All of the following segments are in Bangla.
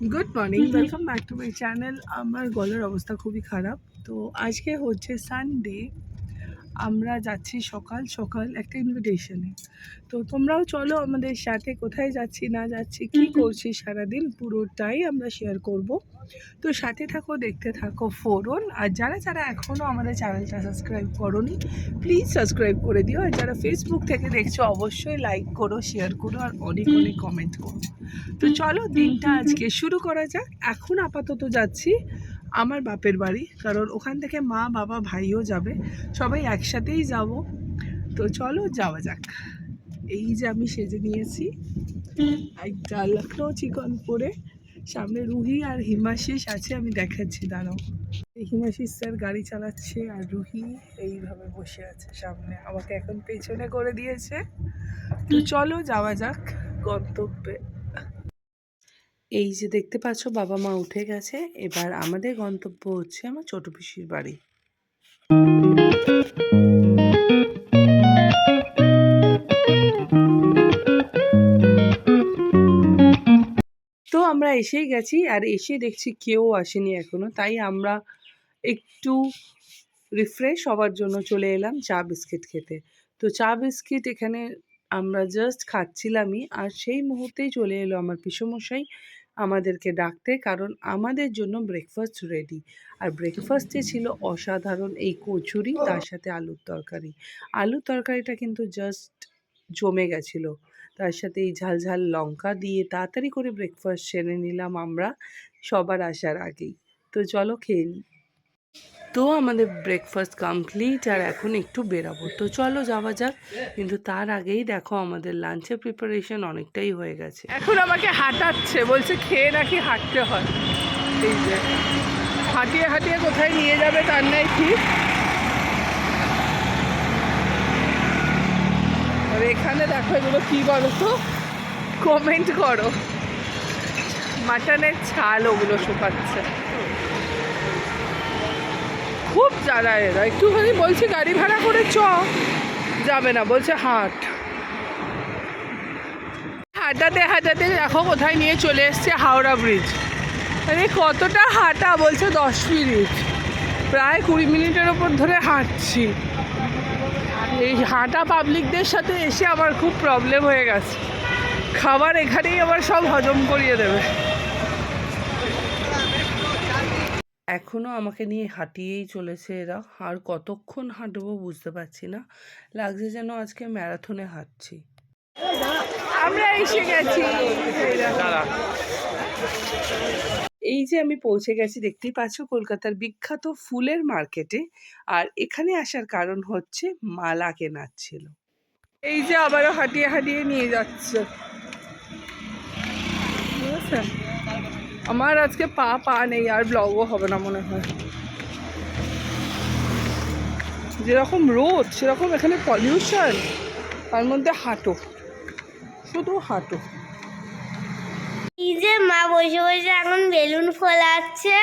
Good morning welcome back to my channel আমার গলার অবস্থা খুবই খারাপ। তো আজকে হচ্ছে সানডে আমরা যাচ্ছি সকাল সকাল একটা ইনভিটেশনে তো তোমরাও চলো আমাদের সাথে কোথায় যাচ্ছি না যাচ্ছি কি করছি সারাদিন পুরোটাই আমরা শেয়ার করব। তো সাথে থাকো দেখতে থাকো ফোরন আর যারা যারা এখনও আমাদের চ্যানেলটা সাবস্ক্রাইব করোনি প্লিজ সাবস্ক্রাইব করে দিও। আর যারা ফেসবুক থেকে দেখছ অবশ্যই লাইক করো শেয়ার করো আর অনেক অনেক কমেন্ট করো। তো চলো দিনটা আজকে শুরু করা যাক। এখন আপাতত যাচ্ছি আমার বাপের বাড়ি, কারণ ওখান থেকে মা, বাবা, ভাইও যাবে। সবাই একসাথেই যাব। তো চলো যাওয়া যাক। এই যে আমি সেজে নিয়েছি। একটা লখনৌ চিকন পরে। সামনে রুহি আর হিমাশিস আছে, আমি দেখাচ্ছি, দাঁড়াও। হিমাশিস স্যার গাড়ি চালাচ্ছে আর রুহি এইভাবে বসে আছে সামনে। আমাকে এখন পেছনে করে দিয়েছে। তো চলো যাওয়া যাক গন্তব্যে। এই যে দেখতে পাচ্ছ বাবা মা উঠে গেছে। এবার আমাদের গন্তব্য হচ্ছে আমার ছোট পিসির বাড়ি। তো আমরা এসেই গেছি আর এসে দেখছি কেউ আসেনি এখনও। তাই আমরা একটু রিফ্রেশ হওয়ার জন্য চলে এলাম চা বিস্কিট খেতে। তো চা বিস্কিট এখানে আমরা জাস্ট খাচ্ছিলামই আর সেই মুহূর্তেই চলে এলো আমার পিসমশাই। আমাদেরকে ডাকতে। কারণ আমাদের জন্য ব্রেকফাস্ট রেডি আর ব্রেকফাস্টে ছিল অসাধারণ এই কচুরি, তার সাথে আলুর তরকারি। আলুর তরকারিটা কিন্তু জাস্ট জমে গেছিল। তার সাথে এই ঝাল ঝাল লঙ্কা দিয়ে তাড়াতাড়ি করে ব্রেকফাস্ট সেরে নিলাম আমরা সবার আসার আগেই। তো চলো খেয়ে নিই তো আমাদের ব্রেকফাস্ট কমপ্লিট আর এখন একটু বেরাবো। তো চলো যাওয়া যাক, কিন্তু তার আগেই দেখো আমাদের লাঞ্চের প্রিপারেশন অনেকটাই হয়ে গেছে। এখন আমাকে হাঁটাচ্ছে, বলছে খেয়ে নাকি হাঁটতে হয়। এই যে, হাঁটিয়ে হাঁটিয়ে কোথায় নিয়ে যাবে তার নাই ঠিক। আর এখানে দেখো এগুলো কী বলো তো কমেন্ট করো। মাটনের ছাল ওগুলো শুকাচ্ছে। খুব জ্বালা এরা। একটুখানি বলছি গাড়ি ভাড়া করে চ। যাবে না, বলছে হাট। হাঁটাতে হাঁটাতে দেখো কোথায় নিয়ে চলে এসছে হাওড়া ব্রিজ আরে কতটা হাঁটা, বলছে দশ মিনিট। প্রায় কুড়ি মিনিটের ওপর ধরে হাঁটছি। এই হাঁটা পাবলিকদের সাথে এসে আমার খুব প্রবলেম হয়ে গেছে। খাবার এখানেই আবার সব হজম করিয়ে দেবে। এখনও আমাকে নিয়ে হাঁটিয়েই চলেছে এরা। আর কতক্ষণ হাঁটবো বুঝতে পারছি না। লাগছে যেন আজকে ম্যারাথনে হাঁটছি। আমরা এসে গেছি। এই যে আমি পৌঁছে গেছি, দেখতেই পাচ্ছ কলকাতার বিখ্যাত ফুলের মার্কেটে। আর এখানে আসার কারণ হচ্ছে মালা কেনার ছিল। এই যে আবারও হাঁটিয়ে হাঁটিয়ে নিয়ে যাচ্ছে। বুঝেছেন আমার আজকে পা পা নেই, আর ব্লগও হবে না মনে হয়। যেরকম রোদ, সেরকম এখানে পলিউশন তার মধ্যে হাঁটো। শুধু হাঁটো। এই যে মা বসে বসে এখন বেলুন ফোলাচ্ছে,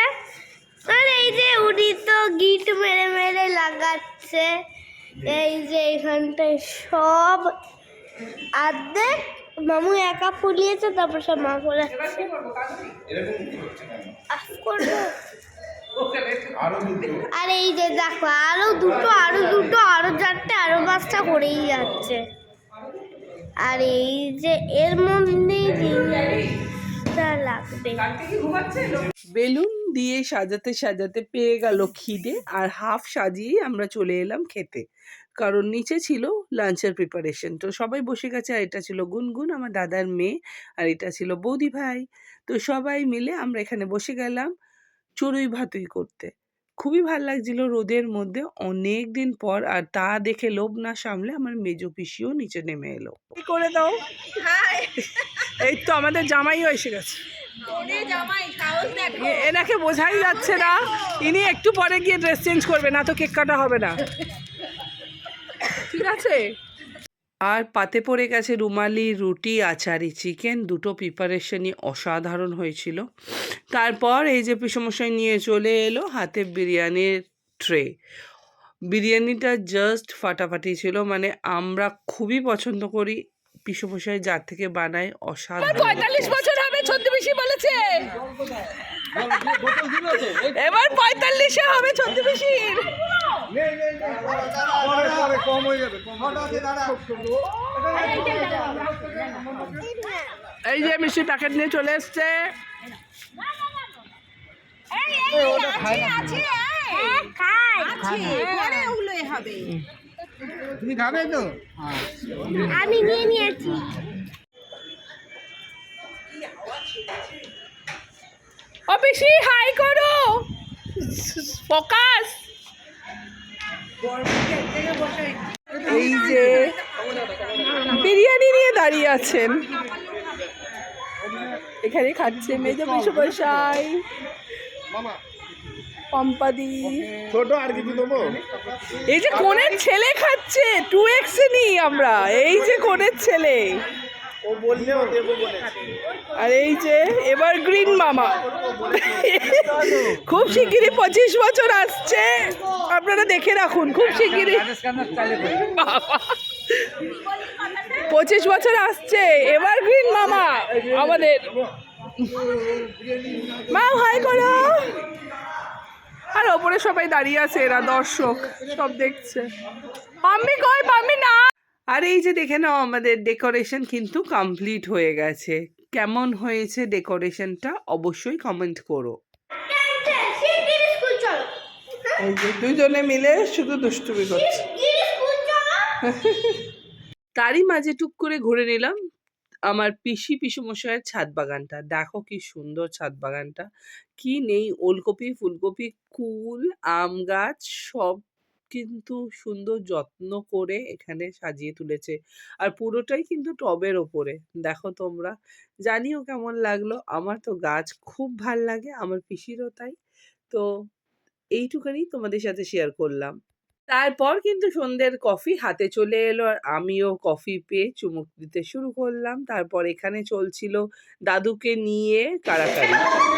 আর এই যে উনি তো গিট মেরে মেরে লাগাচ্ছে। এই যে এখানটায় সব আর্ধেক মামু একা ফুলিয়েছে তারপর সব মা ফোলাচ্ছে আর এই যে দেখো আরও দুটো আরও দুটো আরও চারটে আরও পাঁচটা করেই যাচ্ছে। আর এই যে এর মধ্যেই লাগবে। বেলুন দিয়ে সাজাতে সাজাতে পেয়ে গেল খিদে আর হাফ সাজিয়ে আমরা চলে এলাম খেতে। কারণ নিচে ছিল লাঞ্চের প্রিপারেশন তো সবাই বসে গেছে আর এটা ছিল গুনগুন আমার দাদার মেয়ে আর এটা ছিল বৌদি ভাই। তো সবাই মিলে আমরা এখানে বসে গেলাম চড়ুই ভাতুই করতে। খুবই ভালো লাগছিল রোদের মধ্যে অনেক দিন পর আর তা দেখে লোভ না সামলে আমার মেজো পিসিও নিচে নেমে এলো। কি করে দাও? এই তো আমাদের জামাইও এসে গেছে। এনাকে বোঝাই যাচ্ছে না। ইনি একটু পরে গিয়ে ড্রেস চেঞ্জ করবে না তো কেক কাটা হবে না। ঠিক আছে? আর পাতে পড়ে গেছে রুমালি রুটি আচারি চিকেন দুটো প্রিপারেশনই অসাধারণ হয়েছিল। তারপর এই যে পিসমশাই নিয়ে চলে এলো হাতে বিরিয়ানির ট্রে। বিরিয়ানিটা জাস্ট ফাটাফাটি ছিল মানে আমরা খুবই পছন্দ করি। পিসমশাই যার থেকে বানায় অসাধারণ পঁয়তাল্লিশ বছর হবে ছত্রিশই বলেছে। এবার পঁয়তাল্লিশে হবে এই যে মিষ্টি প্যাকেট নিয়ে চলে এসছে। তুমি খাবে তো আমি নিয়ে নিয়েছি ও হাই করো। ফোকাস। এই যে বিরিয়ানি নিয়ে দাঁড়িয়ে আছেন। এখানে খাচ্ছে মেজে বসে বসাই পম্পাদি। ছোট আর কিছু দেবো? এই যে কোনের ছেলে খাচ্ছে টু এক্স নি আমরা এই যে কোনের ছেলে। আর এই যে এবার গ্রিন মামা। খুব শিগগিরই পঁচিশ বছর আসছে। আপনারা দেখে রাখুন, খুব শিগগিরই। পঁচিশ বছর আসছে, এবার গ্রিন মামা, আমাদের। মা হাই করো। আর ওপরে সবাই দাঁড়িয়ে আছে, এরা দর্শক, সব দেখছে। পাম্মি কই পাম্মি না। আর এই যে দেখে নাও, আমাদের ডেকোরেশন কিন্তু কমপ্লিট হয়ে গেছে। কেমন হয়েছে ডেকোরেশনটা অবশ্যই কমেন্ট করো। এই যে দুজনে মিলে শুধু দুষ্টুমি করছে। তারই মাঝে টুক করে ঘুরে নিলাম আমার পিসি পিসমশাইয়ের ছাদ বাগানটা। দেখো কি সুন্দর ছাদ বাগানটা। কি নেই ওলকপি ফুলকপি কুল আম গাছ সব কিন্তু সুন্দর যত্ন করে এখানে সাজিয়ে তুলেছে। আর পুরোটাই কিন্তু টবের ওপরে। দেখো তোমরা। জানিও কেমন লাগল। আমার তো গাছ খুব ভালো লাগে আমার পিসিরও তাই। তো এইটুখানি তোমাদের সাথে শেয়ার করলাম। তারপর কিন্তু সন্ধ্যের কফি হাতে চলে এলো আর আমিও কফি পেয়ে চুমুক দিতে শুরু করলাম। তারপর এখানে চলছিল দাদুকে নিয়ে কারাকারি হচ্ছে,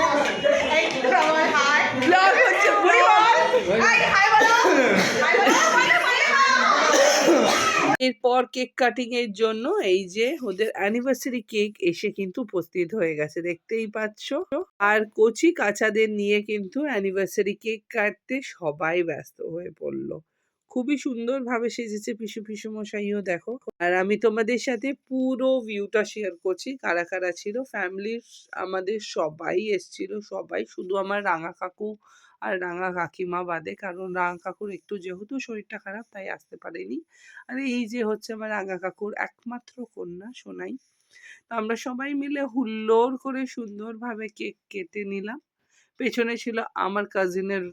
এরপর কেক কাটিং এর জন্য এই যে ওদের অ্যানিভার্সারি কেক এসে কিন্তু উপস্থিত হয়ে গেছে, দেখতেই পাচ্ছ। আর কচি কাচাদের নিয়ে কিন্তু অ্যানিভার্সারি কেক কাটতে সবাই ব্যস্ত হয়ে পড়ল। খুবই সুন্দরভাবে সেজেছে পিসু পিসু মশাইও দেখো। আর আমি তোমাদের সাথে পুরো ভিউটা শেয়ার করছি, কারা কারা ছিল? ফ্যামিলির আমাদের সবাই এসছিল, সবাই। শুধু আমার রাঙা কাকু আর রাঙা কাকিমা বাদে, কারণ রাঙা কাকুর একটু যেহেতু শরীরটা খারাপ, তাই আসতে পারেনি। আর এই যে হচ্ছে আমার রাঙা কাকুর একমাত্র কন্যা সোনাই। তো আমরা সবাই মিলে হুল্লোড় করে সুন্দরভাবে কেক কেটে নিলাম। পেছনে ছিল আমার কাজিনের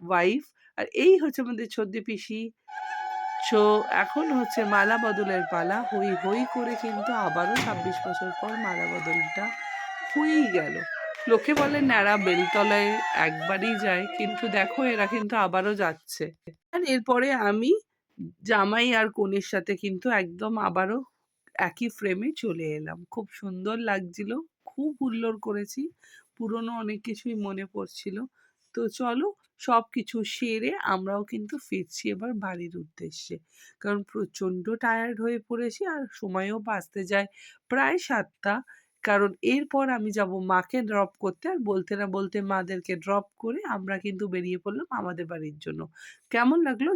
ওয়াইফ আর এই হচ্ছে আমাদের ছদ্দি পিসি। সো এখন হচ্ছে মালা বদলের পালা। হই হই করে কিন্তু আবারও ছাব্বিশ বছর পর মালা বদলটা হয়েই গেল। লোকে বলে ন্যাড়া বেলতলায় একবারই যায়, কিন্তু দেখো এরা কিন্তু আবারও যাচ্ছে। আর এরপরে আমি জামাই আর কনের সাথে কিন্তু একদম আবারও একই ফ্রেমে চলে এলাম। খুব সুন্দর লাগছিল, খুব হুল্লোড় করেছি। পুরনো অনেক কিছুই মনে পড়ছিল। তো চলো সব কিছু সেরে আমরাও কিন্তু ফিরছি এবার বাড়ির উদ্দেশ্যে। কারণ প্রচণ্ড টায়ার্ড হয়ে পড়েছি আর সময়ও বাঁচতে যায় প্রায় সাতটা। কারণ এরপর আমি যাব মাকে ড্রপ করতে আর বলতে না বলতে মাদেরকে ড্রপ করে আমরা কিন্তু বেরিয়ে পড়লাম আমাদের বাড়ির জন্য। কেমন লাগল